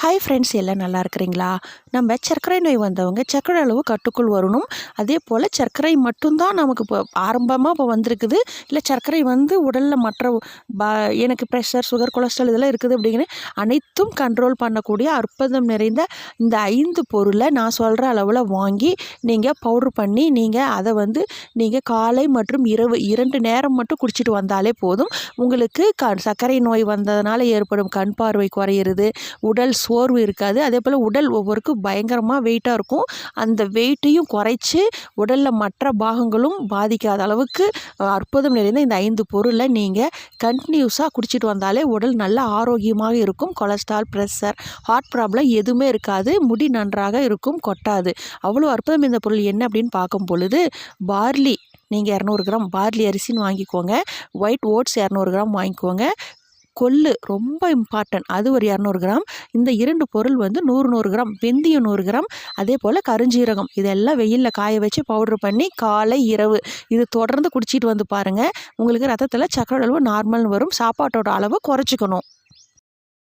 Hi friends எல்லாம் நல்லா இருக்கிறீங்களா? நம்ம சர்க்கரை நோய் வந்தவங்க சர்க்கரை அளவு கட்டுக்குள் வரணும். அதே போல் சர்க்கரை மட்டும்தான் நமக்கு இப்போ ஆரம்பமாக இப்போ வந்திருக்குது. இல்லை சர்க்கரை வந்து உடலில் மற்ற ப எனக்கு ப்ரெஷர் சுகர் கொலஸ்ட்ரால் இதெல்லாம் இருக்குது அப்படிங்கிற அனைத்தும் கண்ட்ரோல் பண்ணக்கூடிய அற்புதம் நிறைந்த இந்த ஐந்து பொருளை நான் சொல்கிற அளவில் வாங்கி நீங்கள் பவுட்ரு பண்ணி நீங்கள் அதை வந்து நீங்கள் காலை மற்றும் இரவு இரண்டு நேரம் மட்டும் குடிச்சிட்டு வந்தாலே போதும். உங்களுக்கு க சர்க்கரை நோய் வந்ததுனால ஏற்படும் கண் பார்வை குறையிறது உடல் சோர்வு இருக்காது. அதே போல் உடல் ஒவ்வொருக்கும் பயங்கரமாக வெயிட்டாக இருக்கும். அந்த வெயிட்டையும் குறைச்சி உடலில் மற்ற பாகங்களும் பாதிக்காத அளவுக்கு அற்புதம் நிறைந்த இந்த ஐந்து பொருளை நீங்கள் கண்டினியூஸாக குடிச்சிட்டு வந்தாலே உடல் நல்ல ஆரோக்கியமாக இருக்கும். கொலஸ்ட்ரால் ப்ரெஷர் ஹார்ட் ப்ராப்ளம் எதுவுமே இருக்காது. முடி நன்றாக இருக்கும். கொட்டாது. அவ்வளோ அற்புதம் இந்த பொருள் என்ன அப்படின்னு பார்க்கும் பொழுது பார்லி நீங்கள் இரநூறு கிராம் பார்லி அரிசின்னு வாங்கிக்கோங்க. ஒயிட் ஓட்ஸ் இரநூறு கிராம் வாங்கிக்கோங்க. கொள்ளு ரொம்ப இம்பார்ட்டன்ட் அது ஒரு இரநூறு கிராம். இந்த இரண்டு பொருள் வந்து நூறு நூறு கிராம். வெந்தயம் நூறு கிராம். அதே போல் கருஞ்சீரகம். இதெல்லாம் வெயிலில் காய வச்சு பவுட்ரு பண்ணி காலை இரவு இது தொடர்ந்து குடிச்சிட்டு வந்து பாருங்கள் உங்களுக்கு ரத்தத்தில் சக்கரை அளவு நார்மல்னு வரும். சாப்பாட்டோட அளவு குறைச்சிக்கணும்.